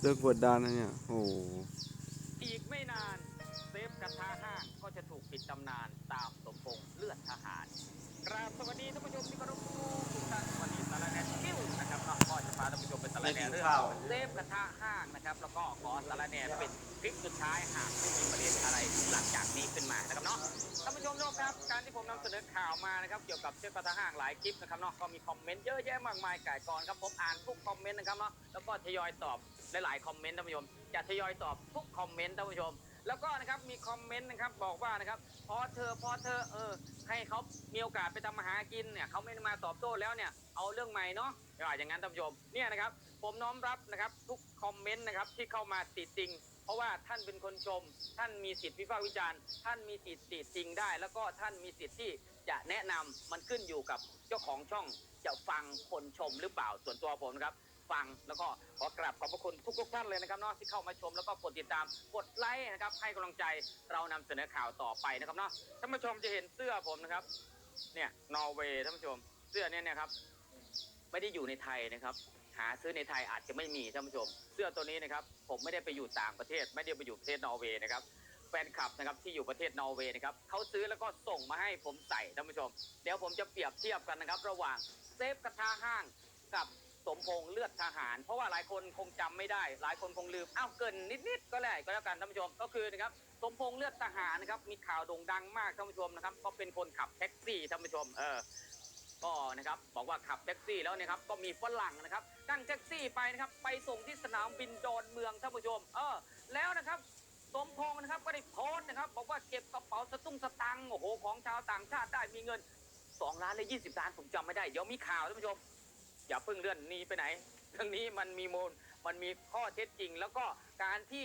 เรื่องกดดันนะเนี่ยโอ้โหอีกไม่นาน เซฟกระทะห้างก็จะถูกปิดตำนานตามสมพงษ์เลือดทหารกราบสวัสดีท่านผู้ชมที่เคารพทุกท่านวันนี้สารแหนคิวนะครับก็จะพาท่านผู้ชมไป็นสารแหนเรื่องเซฟกระทะห้างนะครับ แล้วก็ขอสารแหนเป็น คลิปสุดท้ายหากไม่มีประเด็นอะไรหลังจากนี้ขึ้นมานะครับเนาะท่านผู้ชมทุกครับ การที่ผมนำเสนอข่าวมานะครับเกี่ยวกับเซฟกระทะห้างหลายคลิปนะครับเนาะก็มีคอมเมนต์เยอะแยะมากมายก่ายกองครับผมอ่านทุกคอมเมนต์นะครับเนาะแล้วก็ทยอยตอบหลายๆคอมเมนต์ท่านผู้ชมจะทยอยตอบทุกคอมเมนต์ท่านผู้ชม แล้วก็นะครับมีคอมเมนต์นะครับบอกว่านะครับพอเธอพอเธอเออให้เขามีโอกาสไปทำมาหากินเนี่ยเขาไม่มาตอบโต้แล้วเนี่ยเอาเรื่องใหม่เนาะว่าอย่างนั้นท่านผู้ชมเนี่ยนะครับผมน้อมรับนะครับทุกคอมเมนต์นะครับที่เข้ามาติดติง เพราะว่าท่านเป็นคนชม ท่านมีสิทธิวิพากษ์วิจารณ์ ท่านมีสิทธิ์ติติงได้ แล้วก็ท่านมีสิทธิ์ที่จะแนะนำมันขึ้นอยู่กับเจ้าของช่องจะฟังคนชมหรือเปล่าส่วนตัวผมนะครับ ฟังแล้วก็ขอกราบขอบพระคุณทุกๆท่านเลยนะครับเนาะที่เข้ามาชมแล้วก็กดติดตามกดไลค์นะครับ ให้กำลังใจเรานำเสนอข่าวต่อไปนะครับเนาะท่านผู้ชมจะเห็นเสื้อผมนะครับ เนี่ยนอร์เวย์ท่านผู้ชมเสื้อเนี่ยนะครับ ไม่ได้อยู่ในไทยนะครับ หาซื้อในไทยอาจจะไม่มีท่านผู้ชม เสื้อตัวนี้นะครับ ผมไม่ได้ไปอยู่ต่างประเทศ ไม่ได้ไปอยู่ประเทศนอร์เวย์นะครับแฟนคลับนะครับที่อยู่ประเทศนอร์เวย์นะครับเขาซื้อแล้วก็ส่งมาให้ผมใส่ท่านผู้ชม เดี๋ยวผมจะเปรียบเทียบกันนะครับ ระหว่างเซฟกระทะห้างกับสมพงษ์เลือดทหาร เพราะว่าหลายคนคงจำไม่ได้ หลายคนคงลืมอ้าวเกินนิดๆก็แล้วก็แล้วกันท่านผู้ชมก็คือนะครับสมพงษ์เลือดทหารนะครับมีข่าวโด่งดังมากท่านผู้ชมนะครับก็เป็นคนขับแท็กซี่ท่านผู้ชมเออ ก็นะครับบอกว่าขับแท็กซี่แล้วนะครับก็มีฝรั่งนะครับนั่งแท็กซี่ไปนะครับไปส่งที่สนามบินดอนเมืองท่านผู้ชม เออแล้วนะครับสมพงษ์นะครับก็ได้โพสต์นะครับ บอกว่าเก็บกระเป๋าสตุ้งสตังค์โอ้โหของชาวต่างชาติได้มีเงิน 2 ล้านเลย20 ล้านผมจำไม่ได้ เดี๋ยวมีข่าวท่านผู้ชม อย่าเพิ่งเลื่อนนี้ไปไหนเรื่องนี้มันมีมูลมันมีข้อเท็จจริง แล้วก็การที่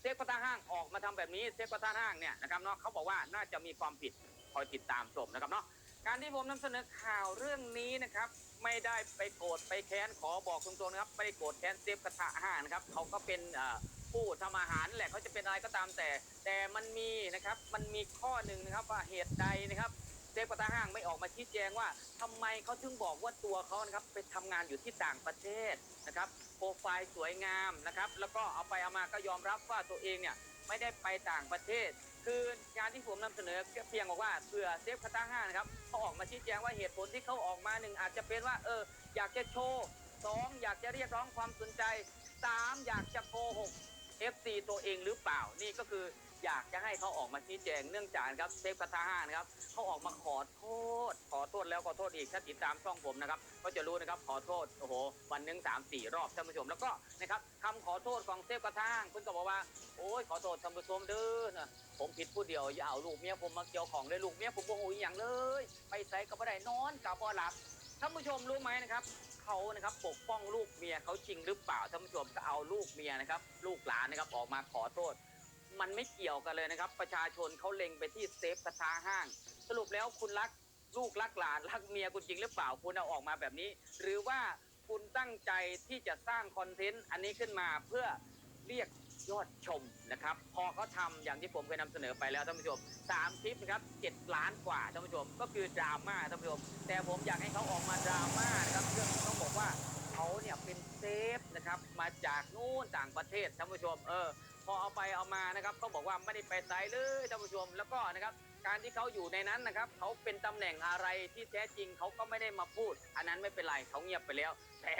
เซฟกระทะห้างออกมาทำแบบนี้เซฟกระทะห้างเนี่ยนะครับเนาะเขาบอกว่าน่าจะมีความผิดคอยติดตามชมนะครับเนาะ การที่ผมนำเสนอข่าวเรื่องนี้นะครับ ไม่ได้ไปโกรธไปแค้นขอบอกตรงๆนะครับไม่ได้โกรธแค้นเซฟกระทะห้างนครับเขาก็เป็นผู้ทำอาหารแหละเขาจะเป็นอะไรก็ตามแต่ แต่มันมีนะครับมันมีข้อหนึ่งนะครับว่าเหตุใดนะครับเซฟกระทะห้างไม่ออกมาชี้แจงว่าทำไมเขาถึงบอกว่าตัวเขานะครับไปทำงานอยู่ที่ต่างประเทศนะครับโปรไฟล์สวยงามนะครับ แล้วก็เอาไปเอามาก็ยอมรับว่าตัวเองเนี่ยไม่ได้ไปต่างประเทศ คือการที่ผมนำเสนอเพียงบอกว่าเผื่อเซฟกระทะห้างนะครับ เขาออกมาชี้แจงว่าเหตุผลที่เขาออกมาหนึ่งอาจจะเป็นว่าเอออยากจะโชว์สองอยากจะเรียกร้องความสนใจสามอยากจะโกหก FC ตัวเองหรือเปล่านี่ก็คืออยากจะให้เขาออกมาชี้แจงเนื่องจากครับเซฟคาทาห้านครับเขาออกมาขอโทษ ษแล้วขอโทษอีกถ้าติดตามช่องผมนะครับก็จะรู้นะครับขอโทษโอ้โหวันหนึ่งสามสี่รอบท่านผู้ชมแล้วก็นะครับคำขอโทษของเซฟกระทางคุณก็บอกว่าโอ้ยขอโทษท่านผู้ชมเด้อนะผมผิดผู้เดียวอย่าเอาลูกเมียผมมาเกี่ยวของเลยลูกเมียผมโมโหอย่างเลย ไปใส่ก็ไม่ได้นอนกับบ่หลับท่านผู้ชมรู้ไหมนะครับเขานะครับปกป้องลูกเมียเขาจริงหรือเปล่าท่านผู้ชมก็เอาลูกเมียนะครับลูกหลานนะครับออกมาขอโทษ มันไม่เกี่ยวกันเลยนะครับ ประชาชนเขาเล็งไปที่เซฟกระทาห้าง สรุปแล้วคุณรัก ลูกรักหลานรักเมียคุณจริงหรือเปล่าคุณเอาออกมาแบบนี้ หรือว่าคุณตั้งใจที่จะสร้างคอนเทนต์อันนี้ขึ้นมาเพื่อเรียกยอดชมนะครับ พอเขาทำอย่างที่ผมเคยนำเสนอไปแล้วท่านผู้ชมสามคลิปนะครับเจ็ดล้านกว่าท่านผู้ชมก็คือดราม่าท่านผู้ชมแต่ผมอยากให้เขาออกมาดราม่านะครับเรื่องที่เขาบอกว่าเขาเนี่ยเป็นเซฟนะครับมาจากนู่นต่างประเทศท่านผู้ชมเออพอเอาไปเอามานะครับเขาบอกว่าไม่ได้ไปไสเลยท่านผู้ชมแล้วก็นะครับ การที่เขาอยู่ในนั้นนะครับเขาเป็นตำแหน่งอะไรที่แท้จริงเขาก็ไม่ได้มาพูด อันนั้นไม่เป็นไรเขาเงียบไปแล้ว แต่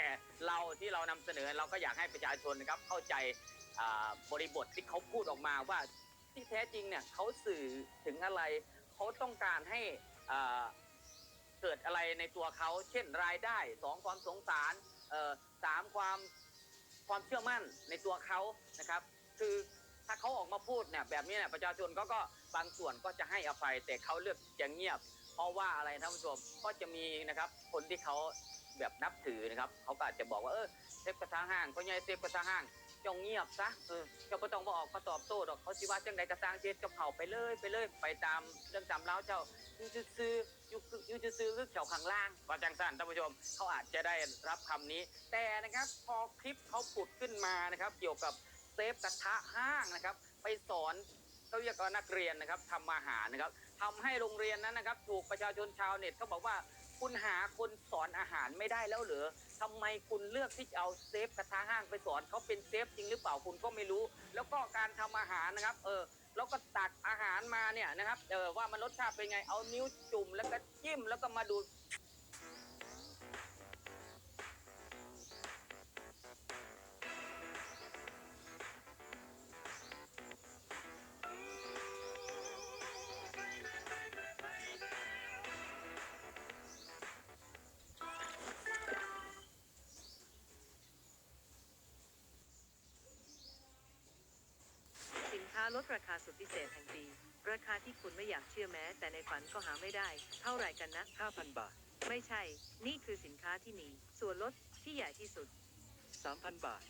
เราที่เรานำเสนอเราก็อยากให้ประชาชนนะครับเข้าใจบริบทที่เขาพูดออกมาว่าที่แท้จริงเนี่ยเขาสื่อถึงอะไรเขาต้องการให้เกิดอะไรในตัวเขาเช่นรายได้สองความสงสารสามความความเชื่อมั่นในตัวเขานะครับ คือ ถ้าเขาออกมาพูดเนี่ยแบบนี้เนี่ยประชาชนก็ก็บางส่วนก็จะให้อภัย แต่เขาเลือกจะเงียบ เพราะว่าอะไรท่านผู้ชมก็จะมีนะครับคนที่เขาแบบนับถือนะครับเขาก็อาจจะบอกว่าเออเซฟกระทะห้างก็ยังเซฟกระทะห้างจงเงียบซะเออเจ้าก็ต้องมาออกมาตอบโต้ดอกเขาสิว่าจังใดกระสร้างเจ็ดกับเขาไปเลยไปเลยไปตามเรื่องตามเล้าเจ้าอยู่ซื่อๆอยู่อยู่ซื่อๆคือแถวข้างล่างว่าจังสั้นท่านผู้ชมเขาอาจจะได้รับคำนี้ แต่นะครับพอคลิปเขาปุดขึ้นมานะครับ เกี่ยวกับ เซฟกระทะห้างนะครับ ไปสอนเขาเรียกว่านักเรียนนะครับทำอาหารนะครับทำให้โรงเรียนนั้นนะครับ ถูกประชาชนชาวเน็ตเขาบอกว่าคุณหาคนสอนอาหารไม่ได้แล้วเหรอทำไมคุณเลือกที่จะเอาเซฟกระทะห้างไปสอนเขาเป็นเซฟจริงหรือเปล่าคุณก็ไม่รู้ แล้วก็การทำอาหารนะครับ เออแล้วก็ตักอาหารมาเนี่ยนะครับ เออว่ามันรสชาติเป็นไงเอานิ้วจุ่มแล้วก็จิ้มแล้วก็มาดู ลดราคาสุดพิเศษแห่งปี ราคาที่คุณไม่อยากเชื่อแม้ แต่ในฝันก็หาไม่ได้ เท่าไหร่กันนะ 5,000 บาท ไม่ใช่ นี่คือสินค้าที่มีส่วนลดที่ใหญ่ที่สุด 3,000 บาท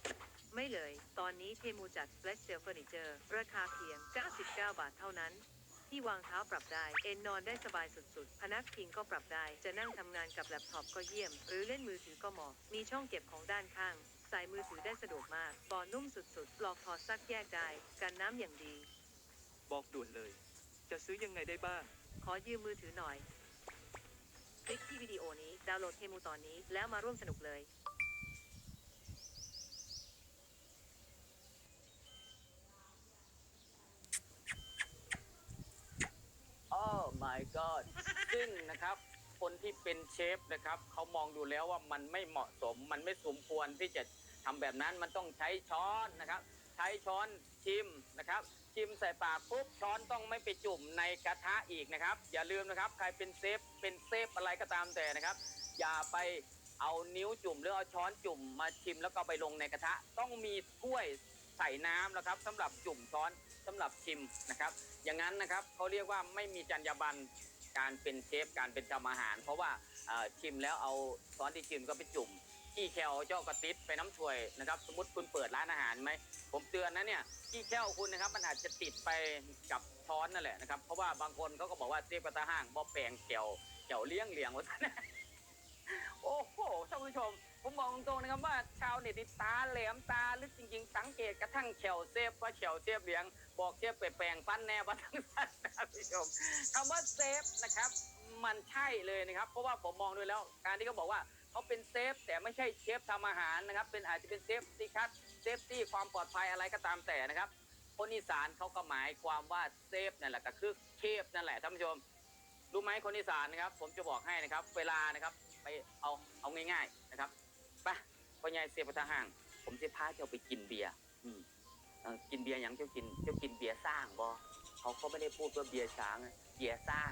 ไม่เลย ตอนนี้เทมูจัด Flash Sale Furniture ราคาเพียง 99 บาทเท่านั้น ที่วางเท้าปรับได้ เอนนอนได้สบายสุดๆ พนักพิงก็ปรับได้ จะนั่งทำงานกับแล็ปท็อปก็เยี่ยม หรือเล่นมือถือก็เหมาะ มีช่องเก็บของด้านข้างใส่มือถือได้สะดวกมากบอนุ่มสุดๆ ปลอกถอดซักแยกได้ กันน้ำอย่างดี บอกด่วนเลย จะซื้อยังไงได้บ้าง ขอยืมมือถือหน่อย คลิกที่วิดีโอนี้ ดาวน์โหลดเทมูตอนนี้ แล้วมาร่วมสนุกเลย อ้ my god ซึ่งนะครับ คนที่เป็นเชฟนะครับ เขามองดูแล้วว่ามันไม่เหมาะสม มันไม่สมควรที่จะทำแบบนั้น มันต้องใช้ช้อนนะครับ ใช้ช้อนชิมนะครับ ชิมใส่ปากปุ๊บ ช้อนต้องไม่ไปจุ่มในกระทะอีกนะครับ อย่าลืมนะครับ ใครเป็นเซฟเป็นเซฟอะไรก็ตามแต่นะครับ อย่าไปเอานิ้วจุ่มหรือเอาช้อนจุ่มมาชิมแล้วก็ไปลงในกระทะ ต้องมีถ้วยใส่น้ำนะครับสำหรับจุ่มช้อน สำหรับชิมนะครับ อย่างนั้นนะครับเขาเรียกว่าไม่มีจรรยาบรรณการเป็นเชฟการเป็นทำอาหาร เพราะว่าชิมแล้วเอาช้อนที่ชิมก็ไปจุ่มขี้แคลเจ้ากระติดไปน้ำถ้วยนะครับสมมติคุณเปิดร้านอาหารไหมผมเตือนนะเนี่ยขี้แคลคุณนะครับมันอาจจะติดไปกับช้อนนั่นแหละนะครับเพราะว่าบางคนเขาก็บอกว่าเชฟกระทะห้างบ่แปลงแกวแกวเลี้ยงเลี้ยงว่านโอ้โหท่านผู้ชม ผมบอกตรงๆนะครับว่าชาวเน็ตตาแหลมตาลึกจริงๆ สังเกตกระทั่งเขียวเซฟว่าเขียวเซฟเหลียงบอกเชฟไปแปลงฟันแน่ว่าทั้งสั้นนะท่านผู้ชมคำว่าเซฟนะครับมันใช่เลยนะครับเพราะว่าผมมองดูแล้วการที่เขาบอกว่าเขาเป็นเซฟแต่ไม่ใช่เชฟทำอาหารนะครับ เป็นอาจจะเป็นเซฟตี้คัทเซฟตี้ความปลอดภัยอะไรก็ตามแต่นะครับคนอีสานเขาก็หมายความว่าเซฟนั่นแหละก็คือเชฟนั่นแหละท่านผู้ชมรู้ไหมคนอีสานนะครับ ผมจะบอกให้นะครับ เวลานะครับ ไปเอาเอาง่าย ๆ นะครับ ไปพ่อใหญ่เสียประทาห่าง ผมจะพาเจ้าไปกินเบียร์อืมเอ่อกินเบียร์หยังเจ้ากิน เจ้ากินเบียร์สร้างบอเขาก็ไม่ได้พูดว่าเบียร์ช้างนะเบียร์สร้าง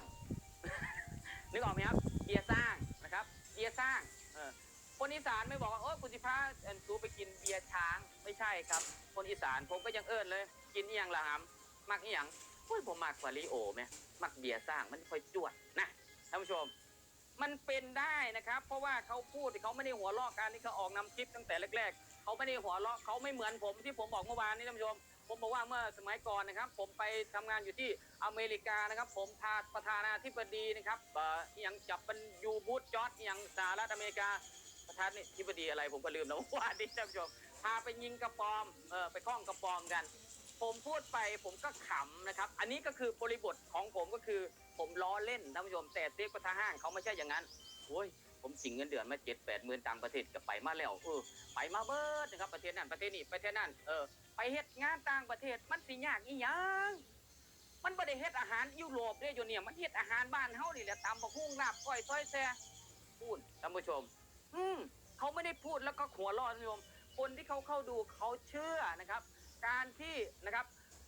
นึกออกไหมครับเบียร์สร้างนะครับเบียร์สร้างเออคนอีสานไม่บอกว่าโอ้ยคุณสิพาเอ็นซูไปกินเบียร์ช้างไม่ใช่ครับ คนอีสานผมก็ยังเอิ้นเลย กินอีหยังละหำมักอีหยังโอ้ยผมมักฟาริโอไหมมักเบียร์สร้างมันค่อยจวดนะท่านผู้ชม มันเป็นได้นะครับ เพราะว่าเขาพูดเขาไม่ได้หัวเราะการที่เขาออกนำคลิปตั้งแต่แรก ๆเขาไม่ได้หัวเราะเขาไม่เหมือนผมที่ผมบอกเมื่อวานนี้ท่านผู้ชมผมบอกว่าเมื่อสมัยก่อนนะครับ ผมไปทำงานอยู่ที่อเมริกานะครับ ผมพาประธานาธิบดีนะครับเอ่อยังจับเป็นยูบูธจอร์ดอหยังสหรัฐอเมริกาประธานาธิบดีอะไรผมก็ลืมแล้วว่านี่ท่านผู้ชมพาไปยิงกระปอมเออไปคล้องกระปอมกัน ผมพูดไปผมก็ขำนะครับ อันนี้ก็คือบริบทของผมก็คือ ผมล้อเล่นท่านผู้ชมแต่เต๊กกระทะห้างเขาไม่ใช่อย่างนั้นโอ้ยผมสิงเงินเดือนมาเจ็ดแปดหมื่นต่างประเทศก็ไปมาแล้วเออไปมาเบิดนะครับประเทศนั้นประเทศนี้ประเทศนั้นเออไปเฮ็ดงานต่างประเทศมันสิยากอีหยังมันบ่ได้เฮ็ดอาหารยุโรปเด้อยู่เนี่ยมันเฮ็ดอาหารบ้านเฮานี่แหละตำบักหุ่งลาบก้อยซอยแซ่พูดท่านผู้ชม อืมเขาไม่ได้พูดแล้วก็หัวเร้อนท่านผู้ชมคนที่เขาเข้าดูเขาเชื่อนะครับ การที่นะครับ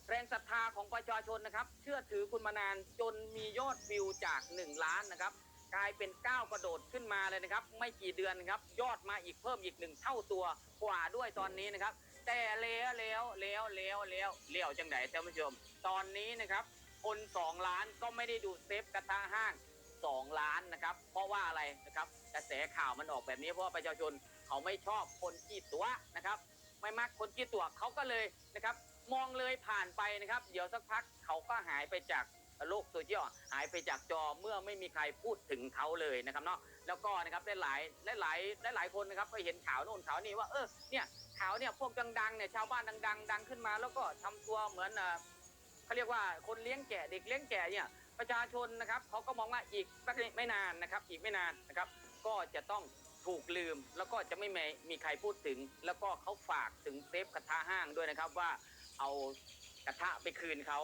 แรงศรัทธาของประชาชนนะครับ เชื่อถือคุณมานานจนมียอดวิวจาก 1 ล้านนะครับ กลายเป็นก้าวกระโดดขึ้นมาเลยนะครับ ไม่กี่เดือนนะครับ ยอดมาอีกเพิ่มอีกหนึ่งเท่าตัวกว่าด้วยตอนนี้นะครับ แต่แล้วแล้วแล้วแล้วแล้วแล้วจังไหนท่านผู้ชม ตอนนี้นะครับ คน2ล้านก็ไม่ได้ดูเซฟกระทะห้าง2ล้านนะครับ เพราะว่าอะไรนะครับกระแสข่าวมันออกแบบนี้เพราะว่าประชาชนเขาไม่ชอบคนขี้ตัวนะครับ ไม่มักคนขี้ตัวเขาก็เลยนะครับ มองเลยผ่านไปนะครับ เดี๋ยวสักพักเขาก็หายไปจากโลกโซเชียลหายไปจากจอเมื่อไม่มีใครพูดถึงเขาเลยนะครับเนาะแล้วก็นะครับได้หลายได้หลายได้หลายคนนะครับก็เห็นข่าวโน่นข่าวนี่ว่าเออเนี่ยข่าวเนี่ยพวกดังๆเนี่ยชาวบ้านดังๆ ดังขึ้นมา แล้วก็ทำตัวเหมือนเออเขาเรียกว่าคนเลี้ยงแกะเด็กเลี้ยงแกะเนี่ยประชาชนนะครับเขาก็มองว่าอีกสักไม่นานนะครับ อีกไม่นานนะครับ ก็จะต้องถูกลืมแล้วก็จะไม่มีมีใครพูดถึง แล้วก็เขาฝากถึงเซฟกระทะห้างด้วยนะครับว่า เอากระทะไปคืนเขา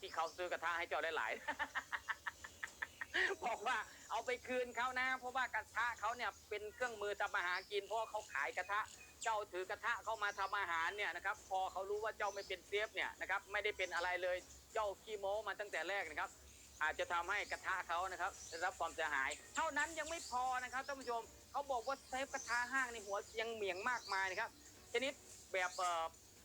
ที่เขาซื้อกระทะให้เจ้าหลายๆบอกว่าเอาไปคืนเขานะ เพราะว่ากระทะเขาเนี่ยเป็นเครื่องมือทำอาหารกิน เพราะว่าเขาขายกระทะเจ้าถือกระทะเข้ามาทำอาหารเนี่ยนะครับ พอเขารู้ว่าเจ้าไม่เป็นเซฟเนี่ยนะครับ ไม่ได้เป็นอะไรเลยเจ้าขี้โม้มาตั้งแต่แรกนะครับ อาจจะทำให้กระทะเขานะครับได้รับความเสียหาย เท่านั้นยังไม่พอนะครับท่านผู้ชมเขาบอกว่าเซฟกระทะห้างในหัวยังเหมียงมากมายนะครับชนิดแบบ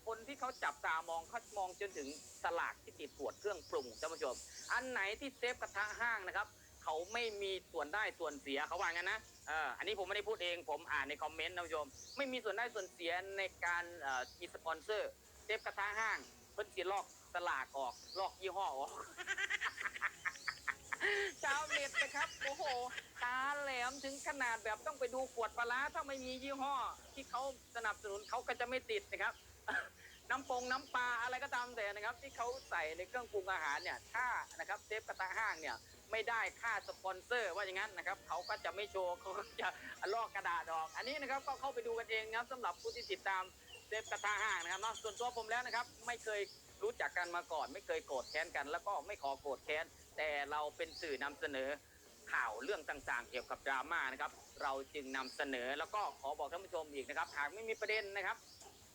คนที่เขาจับตามองเขามองจนถึงสลากที่ติดขวดเครื่องปรุงท่านผู้ชม อันไหนที่เซฟกระทะห้างนะครับเขาไม่มีส่วนได้ส่วนเสียเขาว่างั้นนะเอออันนี้ผมไม่ได้พูดเองผมอ่านในคอมเมนต์ท่านผู้ชม ไม่มีส่วนได้ส่วนเสียในการเอ่อมีสปอนเซอร์เซฟกระทะห้างเพิ่นสิลอกสลากออกลอกยี่ห้อออกชาวเน็ตนะครับโอ้โหตาแหลมถึงขนาดแบบต้องไปดูขวดปลาถ้าไม่มียี่ห้อ ที่เขาสนับสนุนเขาก็จะไม่ติดนะครับ น้ำปงน้ำปลาอะไรก็ตามแต่นะครับ ที่เขาใส่ในเครื่องปรุงอาหารเนี่ยถ้านะครับเซฟกระทะห้างเนี่ยไม่ได้ค่าสปอนเซอร์ว่าอย่างนั้นนะครับเขาก็จะไม่โชว์เขาก็จะลอกกระดาษออก อันนี้นะครับก็เข้าไปดูกันเองนะครับสำหรับผู้ที่ติดตามเซฟกระทะห้างนะครับเนาะส่วนตัวผมแล้วนะครับ ไม่เคยรู้จักกันมาก่อน ไม่เคยโกรธแค้นกัน แล้วก็ไม่ขอโกรธแค้น แต่เราเป็นสื่อนำเสนอข่าวเรื่องต่างๆ เกี่ยวกับดราม่านะครับ เราจึงนำเสนอแล้วก็ขอบอกท่านผู้ชมอีกนะครับ หากไม่มีประเด็นนะครับ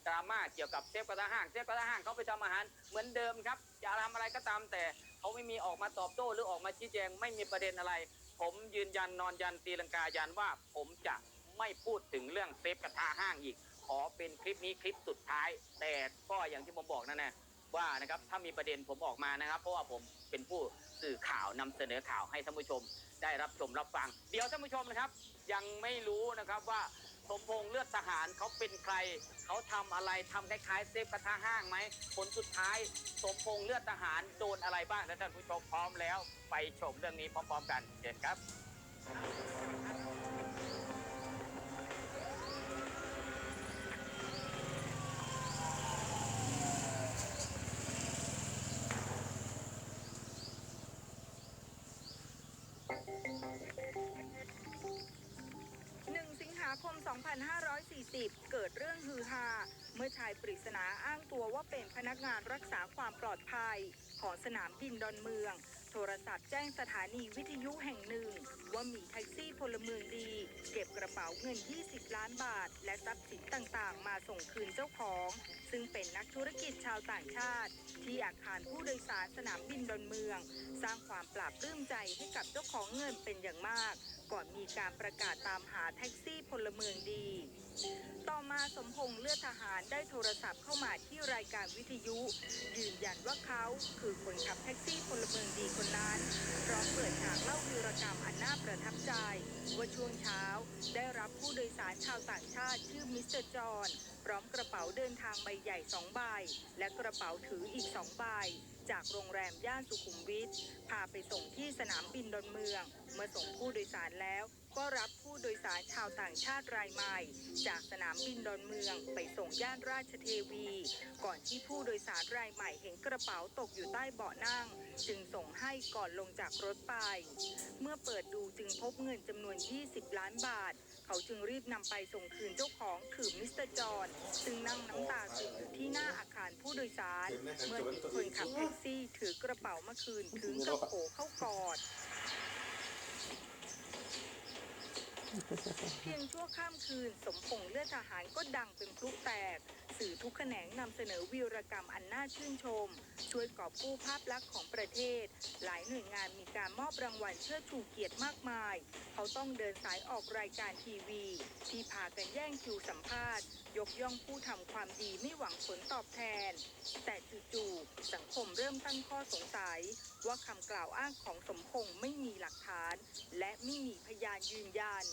ดราม่าเกี่ยวกับเซฟกระทะห้างเซฟกระทะห้างเขาไปทำอาหารเหมือนเดิมครับจะทำอะไรก็ตามแต่เขาไม่มีออกมาตอบโต้หรือออกมาชี้แจงไม่มีประเด็นอะไร ผมยืนยันนอนยันตีลังกายันว่า ผมจะไม่พูดถึงเรื่องเซฟกระทะห้างอีก ขอเป็นคลิปนี้คลิปสุดท้าย แต่ก็อย่างที่ผมบอกนั่นแหละว่านะครับถ้ามีประเด็นผมออกมานะครับ เพราะว่าผมเป็นผู้สื่อข่าวนำเสนอข่าวให้ท่านผู้ชม ได้รับชมรับฟัง เดี๋ยวท่านผู้ชมนะครับ ยังไม่รู้นะครับว่า สมพงษ์เลือดทหารเขาเป็นใคร เขาทำอะไรทำคล้ายๆเซฟกระทะห้างไหมผลสุดท้าย สมพงษ์เลือดทหารโดนอะไรบ้างถ้าท่านผู้ชมพร้อมแล้ว ไปชมเรื่องนี้พร้อมๆกันเชิญครับาคม 2540 เกิดเรื่องฮือฮา เมื่อชายปริศนาอ้างตัวว่าเป็นพนักงานรักษาความปลอดภัย ของสนามบินดอนเมือง โทรศัพท์แจ้งสถานีวิทยุแห่งหนึ่ง ว่ามีแท็กซี่พลเมืองดี เก็บกระเป๋าเงิน 20 ล้านบาท และทรัพย์สินต่างๆ มาส่งคืนเจ้าของ ซึ่งเป็นนักธุรกิจชาวต่างชาติ ที่อาคารผู้โดยสารสนามบินดอนเมือง สร้างความปราบปลื้มใจให้กับเจ้าของเงินเป็นอย่างมาก ก่อนมีการประกาศตามหาแท็กซี่พลเมืองดี ต่อมาสมพงษ์เลือดทหารได้โทรศัพท์เข้ามาที่รายการวิทยุ ยืนยันว่าเขาคือคนขับแท็กซี่พลเมืองดีคนนั้นพร้อมเปิดฉากเล่าวีรกรรมอันน่าประทับใจ ว่าช่วงเช้าได้รับผู้โดยสารชาวต่างชาติชื่อมิสเตอร์จอห์น ร้อมกระเป๋าเดินทางใบใหญ่สองใบ และกระเป๋าถืออีกสองใบ จากโรงแรมย่านสุขุมวิทพาไปส่งที่สนามบินดอนเมือง เมื่อส่งผู้โดยสารแล้ว ก็รับผู้โดยสารชาวต่างชาติรายใหม่ จากสนามบินดอนเมือง ไปส่งย่านราชเทวี ก่อนที่ผู้โดยสารรายใหม่เห็นกระเป๋าตกอยู่ใต้เบาะนั่ง จึงส่งให้ก่อนลงจากรถไป เมื่อเปิดดูจึงพบเงินจำนวน 20 ล้านบาท เขาจึงรีบนำไปส่งคืนเจ้าของคือมิสเตอร์จอห์นซึ่งนั่งน้ำตาซึมอยู่ที่หน้าอาคารผู้โดยสาร เมื่อเห็นคนขับแท็กซี่ถือกระเป๋ามาคืนถึงกระโผเข้ากอด เพียงชั่วข้ามคืนสมพงษ์เลือดทหารก็ดังเป็นพลุแตก สื่อทุกแขนงนำเสนอวีรกรรมอันน่าชื่นชม ช่วยกอบกู้ภาพลักษณ์ของประเทศ หลายหน่วยงานมีการมอบรางวัลเชิดชูเกียรติมากมาย เขาต้องเดินสายออกรายการทีวี ที่พากันแย่งคิวสัมภาษณ์ ยกย่องผู้ทำความดีไม่หวังผลตอบแทน แต่จู่ๆสังคมเริ่มตั้งข้อสงสัย ว่าคำกล่าวอ้างของสมพงษ์ไม่มีหลักฐาน และไม่มีพยานยืนยัน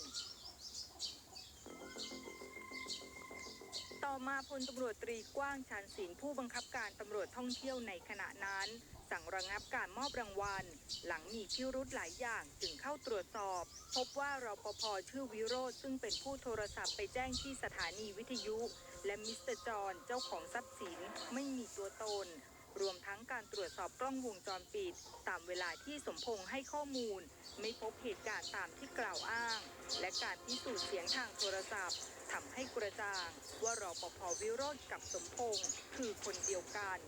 ต่อมาพลตำรวจตรีกว้างชันศิลผู้บังคับการตำรวจท่องเที่ยวในขณะนั้น สั่งระงับการมอบรางวัล หลังมีพิรุธหลายอย่างจึงเข้าตรวจสอบ พบว่ารปภชื่อวิโรธซึ่งเป็นผู้โทรศัพท์ไปแจ้งที่สถานีวิทยุ และมิสเตอร์จอนเจ้าของทรัพย์สินไม่มีตัวตน รวมทั้งการตรวจสอบกล้องวงจรปิด ตามเวลาที่สมพงษ์ให้ข้อมูล ไม่พบเหตุการณ์ตามที่กล่าวอ้าง และการพิสูจน์เสียงทางโทรศัพท์ทำให้กระจ่าง ว่ารอปภวิโรธกับสมพงษ์คือคนเดียวกัน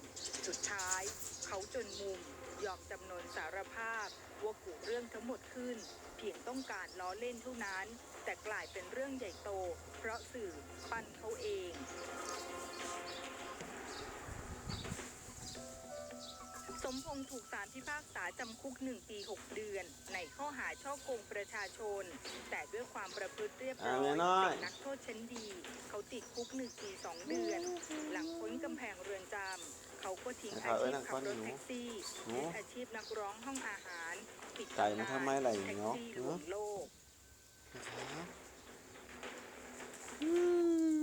สุดท้าย เขาจนมุม ยอมจำนนสารภาพว่ากุเรื่องทั้งหมดขึ้น เพียงต้องการล้อเล่นเท่านั้น แต่กลายเป็นเรื่องใหญ่โต เพราะสื่อปั้นเขาเอง มพงษ์ถูกศาลพิพากษาจำคุก 1 ปี 6 เดือน ในข้อหาช่อโกงประชาชน แต่ด้วยความประพฤติเรียบร้อยอ่าแม่น้อยเป็นนักโทษชั้นดี เขาติดคุก 1 ปี 2 เดือน หลังพ้นกำแพงเรือนจำเขาก็ทิ้งอาชีพขับรถแท็กซี่หนูยึดอาชีพนักร้องห้องอาหารปิดไก่มันทำไมล่ะแท็กเนาะซี่ลวงโลกอืม